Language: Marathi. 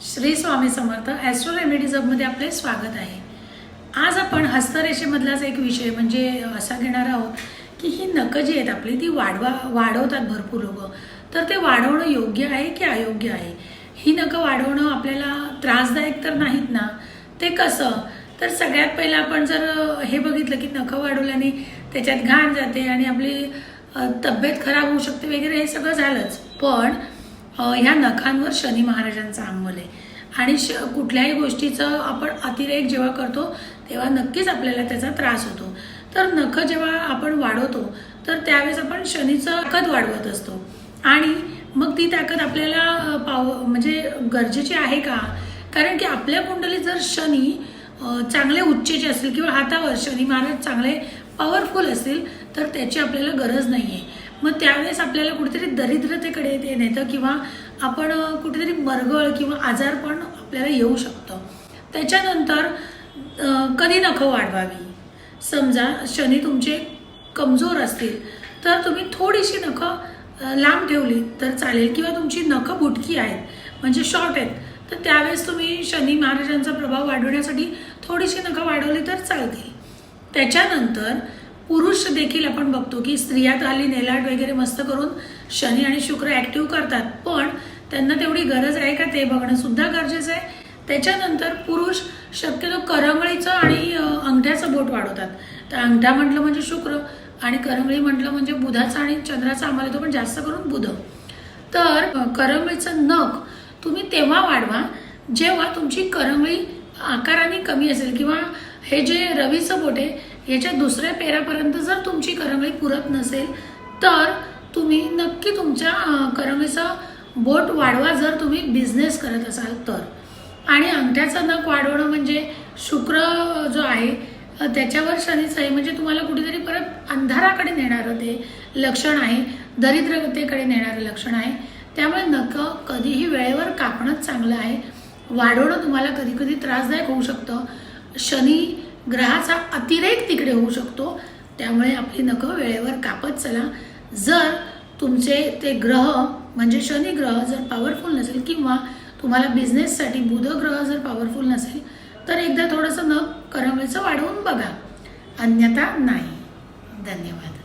श्री स्वामी समर्थ ॲस्ट्रो रेमेडीजमध्ये आपले स्वागत आहे. आज आपण हस्तरेषेमधलाच एक विषय म्हणजे असा घेणार आहोत की ही नखं जी आहेत आपली ती वाढवा वाढवतात भरपूर लोक. तर ते वाढवणं योग्य आहे की अयोग्य आहे? ही नखं वाढवणं आपल्याला त्रासदायक तर नाहीत ना? ते कसं? तर सगळ्यात पहिलं आपण जर हे बघितलं की नखं वाढवल्याने त्याच्यात घाण जाते आणि आपली तब्येत खराब होऊ शकते वगैरे हे सगळं झालंच. पण ह्या नखांवर शनी महाराजांचा अंमल आहे. आणि श कुठल्याही गोष्टीचं आपण अतिरेक जेव्हा करतो तेव्हा नक्कीच आपल्याला त्याचा त्रास होतो. तर नखं जेव्हा आपण वाढवतो तर त्यावेळेस आपण शनीचं ताकद वाढवत असतो. आणि मग ती ताकद आपल्याला पाव म्हणजे गरजेची आहे का? कारण की आपल्या कुंडलीत जर शनी चांगले उच्चेचे असतील किंवा हातावर शनी महाराज चांगले पॉवरफुल असतील तर त्याची आपल्याला गरज नाही आहे मग त्यावेळेस आपल्याला कुठेतरी दरिद्रतेकडे ते नेतं किंवा आपण कुठेतरी मरगळ किंवा आजारपण आपल्याला येऊ शकतं. त्याच्यानंतर कधी नखं वाढवावी? समजा शनी तुमचे कमजोर असतील तर तुम्ही थोडीशी नखं लांब ठेवली तर चालेल किंवा तुमची नखं बुटकी आहेत म्हणजे शॉर्ट आहेत तर त्यावेळेस तुम्ही शनी महाराजांचा प्रभाव वाढवण्यासाठी थोडीशी नखं वाढवली तर चालतील. त्याच्यानंतर पुरुष देखील आपण बघतो की स्त्रिया तर नेलाट वगैरे मस्त करून शनी आणि शुक्र ॲक्टिव्ह करतात. पण त्यांना तेवढी गरज आहे का ते बघणं सुद्धा गरजेचं आहे. त्याच्यानंतर पुरुष शक्यतो करंगळीचं आणि अंगठ्याचं बोट वाढवतात. तर अंगठा म्हटलं म्हणजे शुक्र आणि करंगळी म्हटलं म्हणजे बुधाचा आणि चंद्राचा आम्हाला येतो पण जास्त करून बुध. तर करंगळीचं नख तुम्ही तेव्हा वाढवा जेव्हा तुमची करंगळी आकाराने कमी असेल किंवा हे जे रवीचं बोट आहे याच्या दुसऱ्या पेरापर्यंत जर तुमची करंगळी पुरत नसेल तर तुम्ही नक्की तुमच्या अ, करंगळीचं बोट वाढवा जर तुम्ही बिझनेस करत असाल तर. आणि अंगठ्याचं नख वाढवणं म्हणजे शुक्र जो आहे त्याच्यावर शनीचं आहे म्हणजे तुम्हाला कुठेतरी परत अंधाराकडे नेणारं ते लक्षण आहे दरिद्रतेकडे नेणारं लक्षण आहे. त्यामुळे नखं कधीही वेळेवर कापणंच चांगलं आहे. वाढवणं तुम्हाला कधी कधी त्रासदायक होऊ शकतं. शनी ग्रहाचा अतिरेक तिकडे होऊ शकतो. त्यामुळे आपली नखं वेळेवर कापत चला. जर तुमचे ते ग्रह म्हणजे शनी ग्रह जर पॉवरफुल नसेल किंवा तुम्हाला बिझनेससाठी बुध ग्रह जर पॉवरफुल नसेल तर एकदा थोडंसं नख करंगळीचं वाढवून बघा. अन्यथा नाही. धन्यवाद.